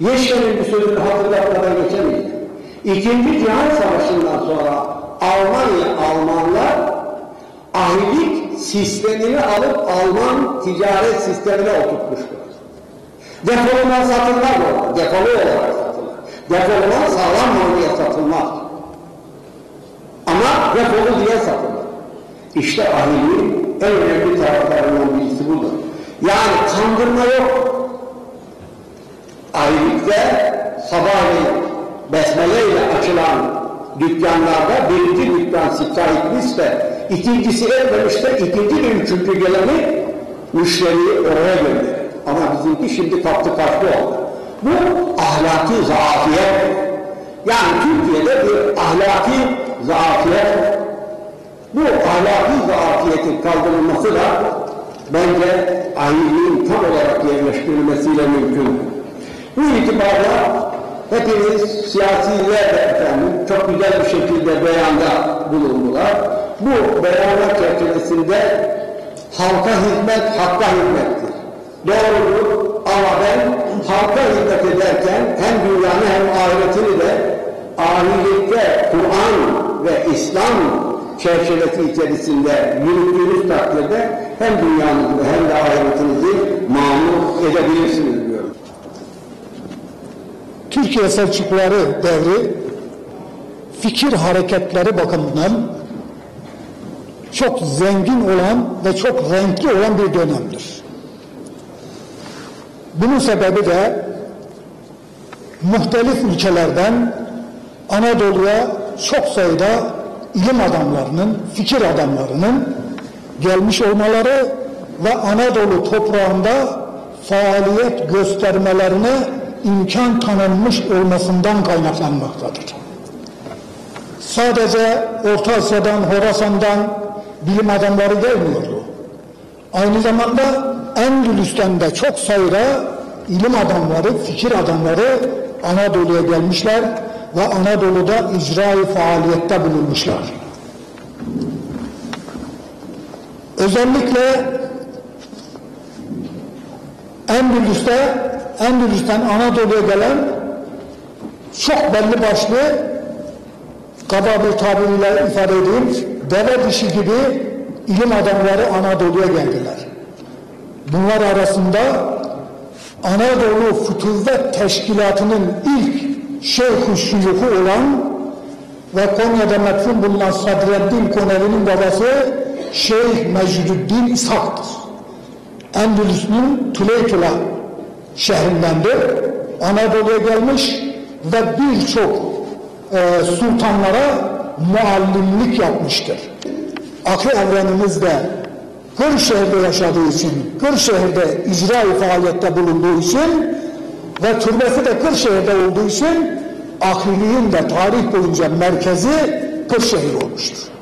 Yeşil'in bir sözünü hatırlatmadan geçemeyiz. İkinci Cihan Savaşı'ndan sonra Almanya, Almanlar ahilik sistemini alıp Alman ticaret sistemine oturtmuştur. Depolama satılmaz orada, depolu olarak satılır. Depolama sağlam malıya satılmaz. Ama depolu diye satılır. İşte ahiliğin en önemli taraflarından birisi budur. Yani kandırma yok. Ahilikte sabahleyin besmele ile açılan dükkanlarda birinci dükkan sahipmişse, ikincisi etmemişse ikinci ve üçüncü geleni müşteriyi oraya gönderir. Ama bizimki şimdi kaptı kaçtı oldu. Bu ahlaki zaafiyet. Yani Türkiye'de bir ahlaki zaafiyet. Bu ahlaki zaafiyetin kaldırılması da bence ahliliğin tam olarak yerleştirilmesiyle mümkün. Bu itibarla hepiniz siyasiler de efendim çok güzel bir şekilde beyanda bulundular. Bu beyanlar çerçevesinde halka hizmet, hakka hizmettir. Doğrudur ama ben halka hizmet ederken hem dünyanı hem ahiretini de ahilikte Kur'an ve İslam çerçevesi içerisinde yürüttüğünüz takdirde hem dünyanızı hem de ahiretinizi mamur edebilirsiniz diyorum. Türkiye Selçukluları devri fikir hareketleri bakımından çok zengin olan ve çok renkli olan bir dönemdir. Bunun sebebi de muhtelif ülkelerden Anadolu'ya çok sayıda ilim adamlarının, fikir adamlarının gelmiş olmaları ve Anadolu toprağında faaliyet göstermelerine imkan tanınmış olmasından kaynaklanmaktadır. Sadece Orta Asya'dan, Horasan'dan bilim adamları gelmiyordu. Aynı zamanda Endülüs'ten de çok sayıda ilim adamları, fikir adamları Anadolu'ya gelmişler ve Anadolu'da icra faaliyette bulunmuşlar. Özellikle Endülüs'te Endülüs'ten Anadolu'ya gelen çok belli başlı kaba bir tabiriyle ifade edeyim deve dişi gibi ilim adamları Anadolu'ya geldiler. Bunlar arasında Anadolu Fütüvvet Teşkilatı'nın ilk şeyh şuyuhu olan ve Konya'da metfun bulunan Sadreddin Konevi'nin babası Şeyh Mecdüddin İshak'tır. Endülüs'ün Şehrindendir. Anadolu'ya gelmiş ve birçok e, sultanlara muallimlik yapmıştır. Akı evrenimizde Kırşehir'de yaşadığı için, Kırşehir'de icra faaliyette bulunduğu için ve türbesi de Kırşehir'de olduğu için ahliliğin de tarih boyunca merkezi Kırşehir olmuştur.